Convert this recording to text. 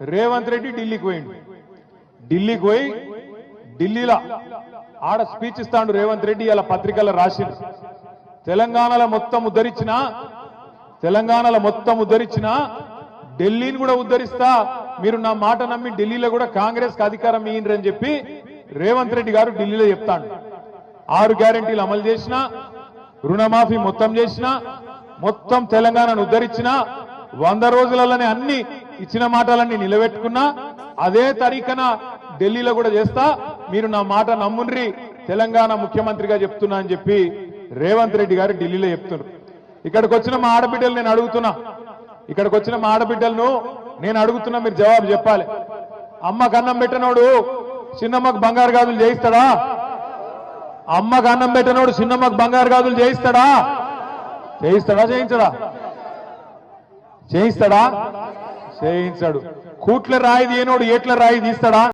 రేవంత్ రెడ్డి ఢిల్లీకి పోయిండు. ఢిల్లీకి పోయి ఢిల్లీలో ఆడ స్పీచ్ ఇస్తాడు రేవంత్ రెడ్డి ఇలా పత్రికల్లో రాసిండు. తెలంగాణలో మొత్తం ఉద్ధరించిన తెలంగాణలో మొత్తం ఉద్ధరించిన ఢిల్లీని కూడా ఉద్ధరిస్తా మీరు నా మాట నమ్మి ఢిల్లీలో కూడా కాంగ్రెస్కు అధికారం ఇయ్యండి అని చెప్పి రేవంత్ రెడ్డి గారు ఢిల్లీలో చెప్తాడు. ఆరు గ్యారెంటీలు అమలు చేసిన రుణమాఫీ మొత్తం చేసిన మొత్తం తెలంగాణను ఉద్ధరించిన వంద రోజులలోనే అన్ని ఇచ్చిన మాటలన్నీ నిలబెట్టుకున్నా అదే తరీఖన ఢిల్లీలో కూడా చేస్తా. మీరు నా మాట నమ్ముండ్రి తెలంగాణ ముఖ్యమంత్రిగా చెప్తున్నా అని చెప్పి రేవంత్ రెడ్డి గారు ఢిల్లీలో చెప్తున్నారు. ఇక్కడికి వచ్చిన మా ఆడబిడ్డలు నేను అడుగుతున్నా. ఇక్కడికి వచ్చిన మా ఆడబిడ్డలను నేను అడుగుతున్నా మీరు జవాబు చెప్పాలి. అమ్మకు అన్నం పెట్టినోడు చిన్నమ్మకు బంగారు గాజులు చేయిస్తాడా? అమ్మకు అన్నం పెట్టినోడు చిన్నమ్మకు బంగారు గాజులు చేయిస్తాడా? చేయిస్తాడా చేయించడా? చేయిస్తాడా? చేయించాడు. కూట్ల రాయి తీయనోడు ఏట్ల రాయి తీస్తాడా?